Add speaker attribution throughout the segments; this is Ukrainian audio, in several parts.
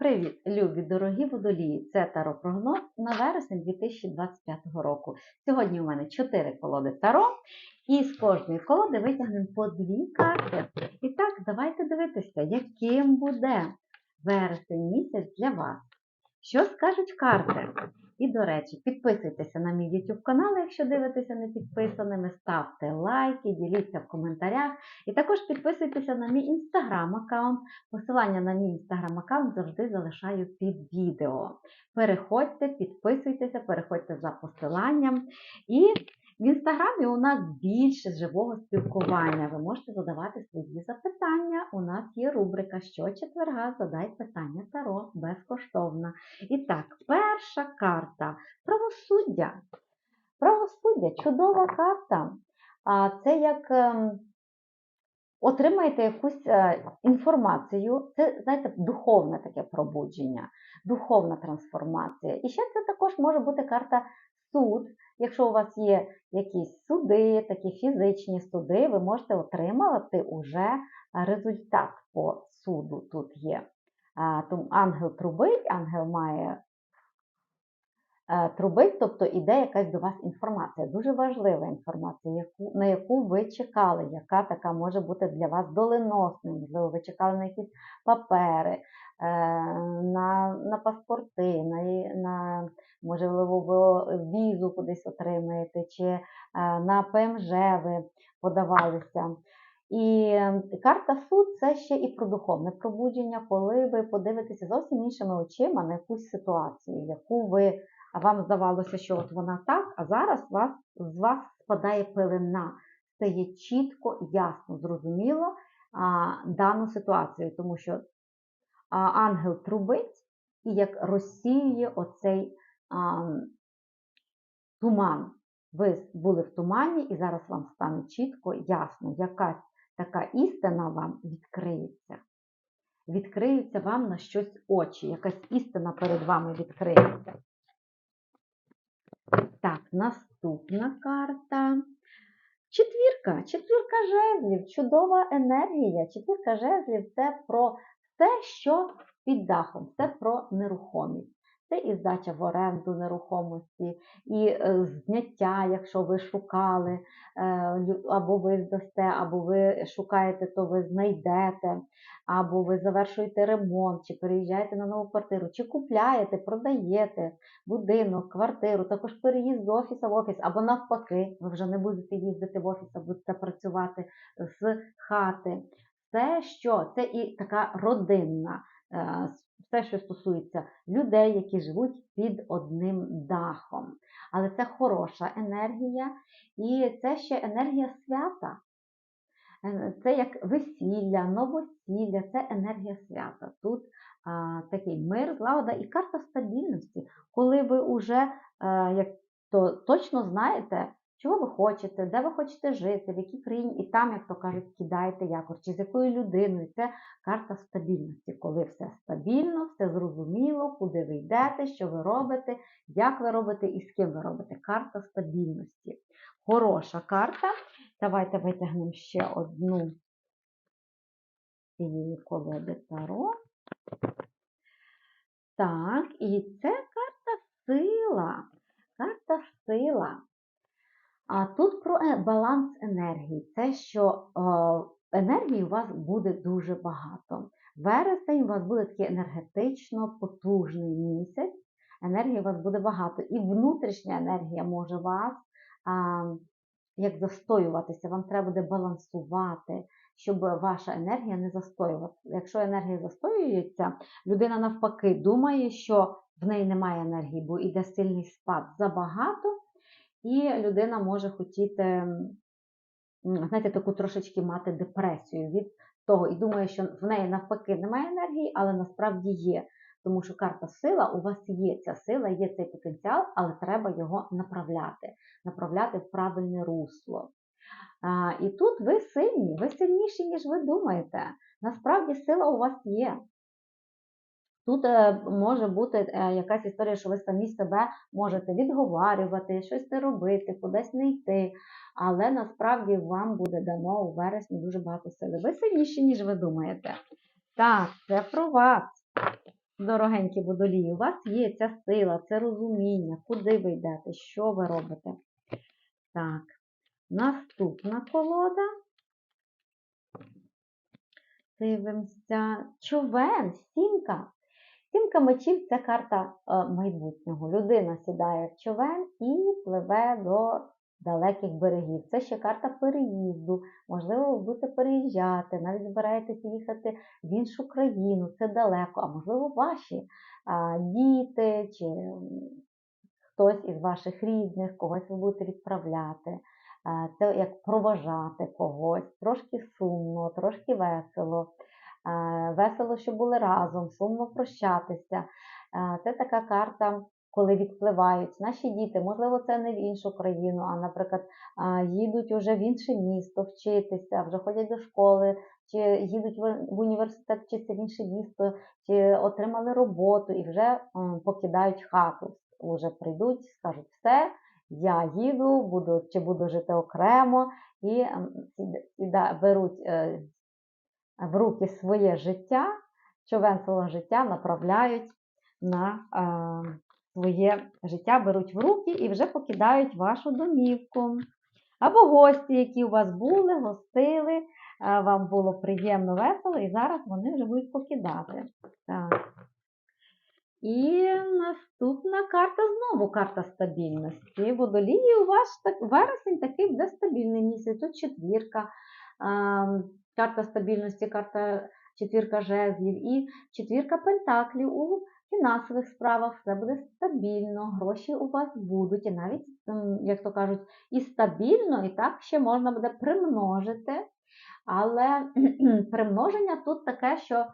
Speaker 1: Привіт, любі дорогі водолії! Це Таро прогноз на вересень 2025 року. Сьогодні у мене 4 колоди Таро, і з кожної колоди витягнемо по дві карти. І так, давайте дивитися, яким буде вересень місяць для вас. Що скажуть карти? І, до речі, підписуйтеся на мій YouTube канал, якщо дивитеся не підписаними, ставте лайки, діліться в коментарях. І також підписуйтеся на мій інстаграм аккаунт. Посилання на мій інстаграм аккаунт завжди залишаю під відео. Переходьте, підписуйтеся, переходьте за посиланням. І в інстаграмі у нас більше живого спілкування. Ви можете задавати свої запитання. У нас є рубрика Щочетверга задай питання Таро безкоштовно. І так, перша карта правосуддя. Правосуддя чудова карта. А Це як ем, отримаєте якусь е, інформацію, це, знаєте, духовне таке пробудження, духовна трансформація. І ще це також може бути карта суд. Якщо у вас є якісь суди, такі фізичні суди, ви можете отримати уже результат по суду. Тут є. Ангел трубить, ангел має е, трубить, тобто іде якась до вас інформація. Дуже важлива інформація, яку, на яку ви чекали, яка така може бути для вас доленосною. Можливо, ви чекали на якісь папери, е, на на паспорти, на, на можливо, візу кудись отримаєте, чи е, на ПМЖ ви подавалися. І карта суд це ще і про духовне пробудження, коли ви подивитеся зовсім іншими очима на якусь ситуацію, яку ви вам здавалося, що от вона так, а зараз вас, з вас спадає пилина, стає чітко, ясно, зрозуміло а, дану ситуацію, тому що а, ангел трубить і як розсіює оцей а, туман. Ви були в тумані, і зараз вам стане чітко, ясно, якась така істина вам відкриється. Відкриються вам на щось очі, якась істина перед вами відкриється. Так, наступна карта. Четвірка. Четвірка жезлів, чудова енергія. Четвірка жезлів це про все, що під дахом, це про нерухомість. Це і здача в оренду нерухомості, і е, зняття, якщо ви шукали, е, або ви здасте, або ви шукаєте, то ви знайдете, або ви завершуєте ремонт, чи переїжджаєте на нову квартиру, чи купляєте, продаєте будинок, квартиру, також переїзд з офісу в офіс, або навпаки, ви вже не будете їздити в офіс, а будете працювати з хати. Це що? Це і така родинна. Е, все, що стосується людей, які живуть під одним дахом. Але це хороша енергія, і це ще енергія свята. Е, це як весілля, новосілля, це енергія свята. Тут а, такий мир, злагода і карта стабільності, коли ви вже а, як то точно знаєте, чого ви хочете, де ви хочете жити, в якій країні, і там, як то кажуть, кидаєте якор, чи з якою людиною. Це карта стабільності, коли все стабільно, все зрозуміло, куди ви йдете, що ви робите, як ви робите і з ким ви робите. Карта стабільності. Хороша карта. Давайте витягнемо ще одну цієї колоди Таро. Так, і це карта сила. Карта сила. А тут про е, баланс енергії. Це що енергії у вас буде дуже багато. Вересень у вас буде такий енергетично потужний місяць. Енергії у вас буде багато. І внутрішня енергія може вас а, як застоюватися. Вам треба буде балансувати, щоб ваша енергія не застоювалася. Якщо енергія застоюється, людина навпаки думає, що в неї немає енергії, бо йде сильний спад забагато. І людина може хотіти, знаєте, таку трошечки мати депресію від того, і думає, що в неї навпаки немає енергії, але насправді є. Тому що карта сила, у вас є ця сила, є цей потенціал, але треба його направляти, направляти в правильне русло. А, І тут ви сильні, ви сильніші, ніж ви думаєте. Насправді сила у вас є. Тут е, може бути е, якась історія, що ви самі себе можете відговарювати, щось не робити, кудись не йти. Але насправді вам буде дано у вересні дуже багато сили. Ви сильніші, ніж ви думаєте. Так, це про вас. дорогенькі водолії, у вас є ця сила, це розуміння, куди ви йдете, що ви робите. Так, наступна колода. Дивимося. Човен, сімка. Сімка мечів це карта е, майбутнього. Людина сідає в човен і пливе до далеких берегів. Це ще карта переїзду. Можливо, ви будете переїжджати, навіть збираєтесь їхати в іншу країну, це далеко, а можливо, ваші а, діти чи хтось із ваших рідних, когось ви будете відправляти. Це як проважати когось, трошки сумно, трошки весело. Весело, що були разом, сумно прощатися. Це така карта, коли відпливають наші діти. Можливо, це не в іншу країну, а, наприклад, їдуть уже в інше місто вчитися, вже ходять до школи, чи їдуть в університет вчитися в інше місто, чи отримали роботу і вже покидають хату. Уже прийдуть, скажуть, все, я їду, буду чи буду жити окремо, і беруть е, в руки своє життя, човен свого життя направляють на е, своє життя, беруть в руки і вже покидають вашу домівку. Або гості, які у вас були, гостили, е, вам було приємно, весело, і зараз вони вже будуть покидати. Так. І наступна карта знову карта стабільності. Водолії у вас так, вересень такий буде стабільний місяць. Тут четвірка, а, карта стабільності, карта четвірка жезлів і четвірка пентаклів у фінансових справах. Все буде стабільно, гроші у вас будуть. І навіть, як то кажуть, і стабільно, і так ще можна буде примножити. Але примноження тут таке, що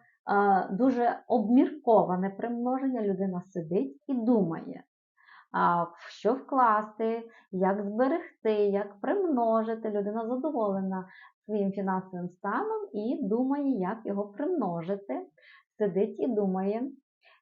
Speaker 1: дуже обмірковане примноження, людина сидить і думає, що вкласти, як зберегти, як примножити. Людина задоволена своїм фінансовим станом і думає, як його примножити. Сидить і думає,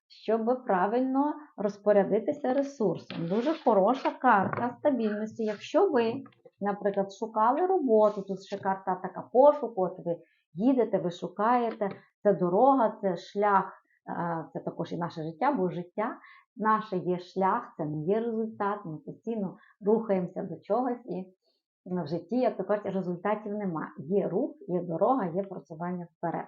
Speaker 1: щоб правильно розпорядитися ресурсом. Дуже хороша карта стабільності. Якщо ви, наприклад, шукали роботу, тут ще карта така пошуку, от ви їдете, ви шукаєте, це дорога, це шлях, е, це також і наше життя, бо життя наше є шлях, це не є результат. Ми постійно рухаємося до чогось і в житті, як то кажуть, результатів нема. Є рух, є дорога, є просування вперед.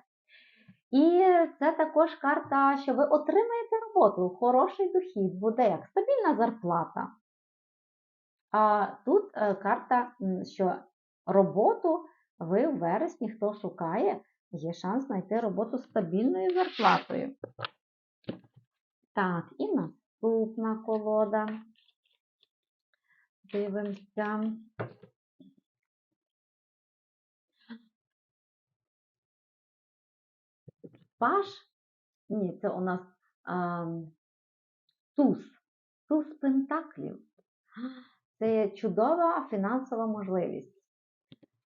Speaker 1: І це також карта, що ви отримаєте роботу, хороший дохід, буде як стабільна зарплата. А тут е, карта, що роботу ви в вересні, хто шукає, є шанс знайти роботу стабільною зарплатою. Так, і наступна колода. Дивимося. Паш. Ні, це у нас а, туз. Туз пентаклів. Це чудова фінансова можливість.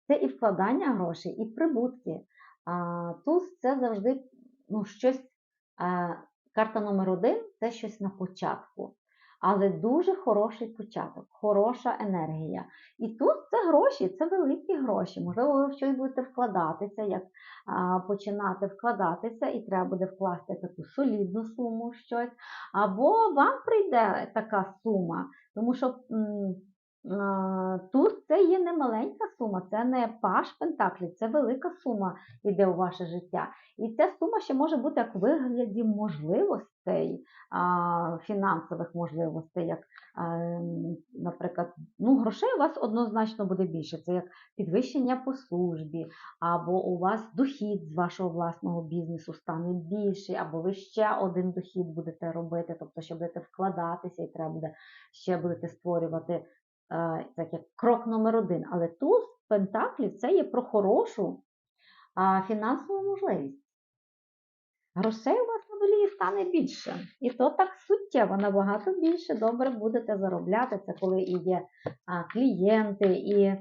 Speaker 1: Це і вкладання грошей, і прибутки. А, туз це завжди ну, щось. А, карта номер один це щось на початку. Але дуже хороший початок, хороша енергія. І тут це гроші, це великі гроші. Можливо, ви в щось будете вкладатися, як а, починати вкладатися, і треба буде вкласти таку солідну суму щось. Або вам прийде така сума, тому що м, тут це є не маленька сума, це не паш пентаклів, це велика сума йде у ваше життя. І ця сума ще може бути як вигляді можливостей, фінансових можливостей, як, наприклад, ну, грошей у вас однозначно буде більше. Це як підвищення по службі, або у вас дохід з вашого власного бізнесу стане більший, або ви ще один дохід будете робити, тобто ще будете вкладатися, і треба буде ще будете створювати так як крок номер один. Але туз пентаклів це є про хорошу фінансову можливість. Грошей у вас на долі стане більше. І то так суттєво, набагато більше добре будете заробляти. Це коли і є клієнти, і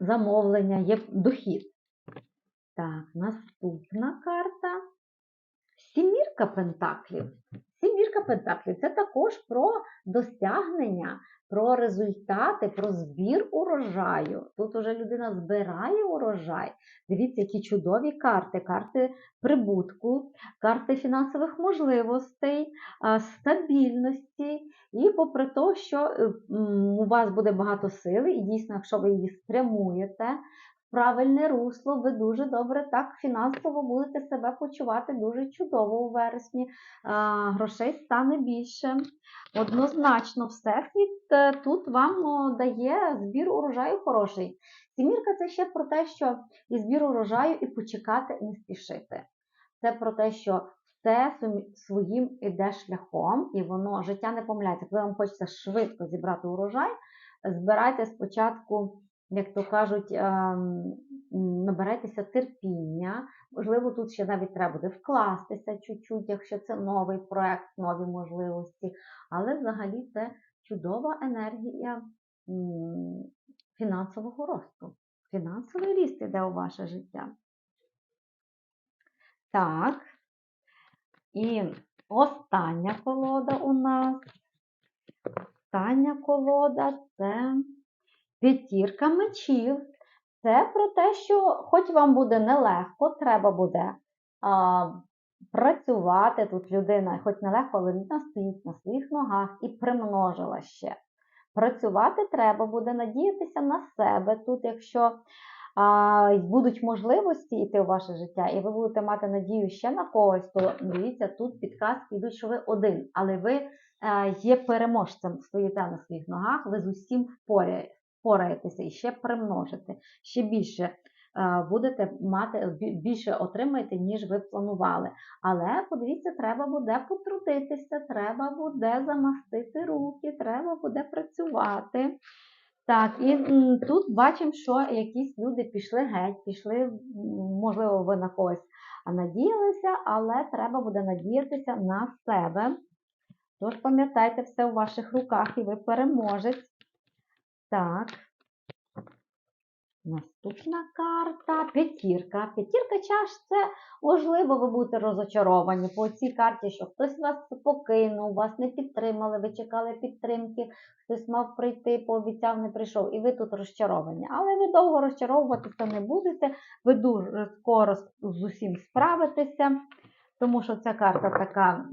Speaker 1: замовлення, є дохід. Так, наступна карта. Сімірка пентаклів. Сімірка Пентаклів це також про досягнення, про результати, про збір урожаю. Тут уже людина збирає урожай. Дивіться, які чудові карти, карти прибутку, карти фінансових можливостей, стабільності. І попри те, що е, у вас буде багато сили, і дійсно, якщо ви її спрямуєте правильне русло, ви дуже добре так фінансово будете себе почувати дуже чудово у вересні. Грошей стане більше. Однозначно, всесвіт е, тут вам дає збір урожаю хороший. Сімірка це ще про те, що і збір урожаю, і почекати не спішити. Це про те, що все своїм іде шляхом, і воно життя не помиляється. Коли вам хочеться швидко зібрати урожай, збирайте спочатку, як то кажуть, ем, м, набирайтеся терпіння. Можливо, тут ще навіть треба буде вкластися чуть-чуть, якщо це новий проект, нові можливості. Але взагалі це чудова енергія фінансового росту. Фінансовий ріст іде у ваше життя. Так. І остання колода у нас. Остання колода це п'ятірка мечів. Це про те, що хоч вам буде нелегко, треба буде а, працювати тут людина, хоч нелегко, але людина стоїть на своїх ногах і примножила ще. Працювати треба буде надіятися на себе тут, якщо а, будуть можливості йти у ваше життя, і ви будете мати надію ще на когось, то дивіться, тут підказки йдуть, що ви один, але ви е, є переможцем, стоїте на своїх ногах, ви з усім впоря- впораєтеся і ще примножите, ще більше е, будете мати, більше отримаєте, ніж ви планували. Але подивіться, треба буде потрудитися, треба буде замастити руки, треба буде працювати. Так, і тут бачимо, що якісь люди пішли геть, пішли, можливо, ви на когось надіялися, але треба буде надіятися на себе. Тож пам'ятайте, все у ваших руках і ви переможець. Так. Наступна карта п'ятірка. П'ятірка чаш це можливо, ви будете розочаровані по цій карті, що хтось вас покинув, вас не підтримали, ви чекали підтримки, хтось мав прийти, пообіцяв, не прийшов, і ви тут розчаровані. Але ви довго розчаровуватися не будете, ви дуже скоро з- усім справитеся, тому що ця карта така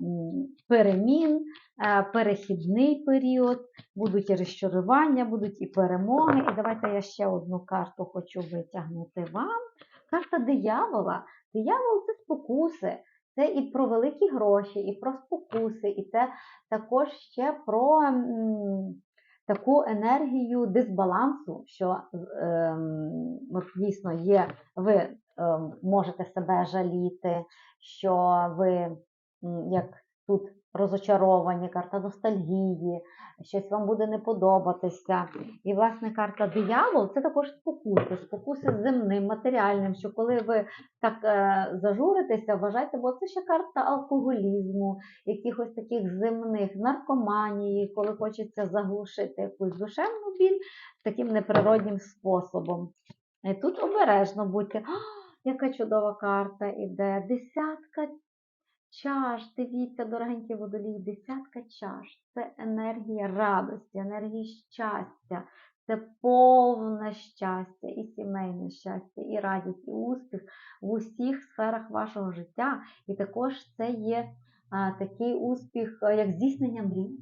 Speaker 1: перемін, е, перехідний період, будуть і розчарування, будуть і перемоги. І давайте я ще одну карту хочу витягнути вам. Карта диявола. Диявол це спокуси. Це і про великі гроші, і про спокуси, і це також ще про м, таку енергію дисбалансу, що ем, от дійсно є, ви можете себе жаліти, що ви, як тут розочаровані, карта ностальгії, щось вам буде не подобатися. І, власне, карта диявол це також спокуси, спокуси земним, матеріальним, що коли ви так е, зажуритеся, вважайте, бо це ще карта алкоголізму, якихось таких земних наркоманії, коли хочеться заглушити якусь душевну біль таким неприроднім способом. І тут обережно будьте. Яка чудова карта іде. Десятка чаш. Дивіться, дорогенькі водолії, десятка чаш. Це енергія радості, енергія щастя. Це повне щастя, і сімейне щастя, і радість, і успіх в усіх сферах вашого життя. І також це є а, такий успіх, як здійснення мрій.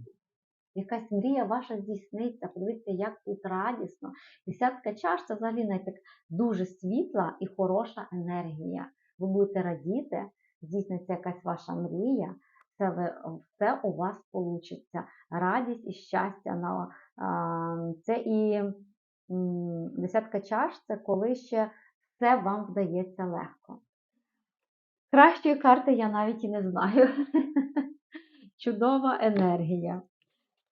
Speaker 1: Якась мрія ваша здійсниться. Подивіться, як тут радісно. Десятка чаш це взагалі так дуже світла і хороша енергія. Ви будете радіти, здійсниться якась ваша мрія, це, ви, все у вас вийде. Радість і щастя. на- Це і десятка чаш це коли ще все вам вдається легко. Кращої карти я навіть і не знаю. Чудова енергія.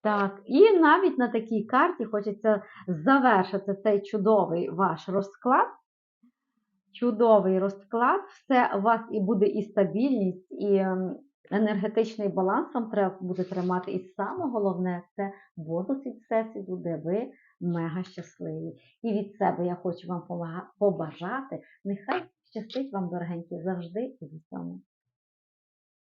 Speaker 1: Так, і навіть на такій карті хочеться завершити цей чудовий ваш розклад. Чудовий розклад. Все у вас і буде і стабільність, і ем, енергетичний баланс вам треба буде тримати. І саме головне це бонус від всесвіту, де ви мега щасливі. І від себе я хочу вам побажати. Нехай щастить вам, дорогенькі, завжди і в усьому.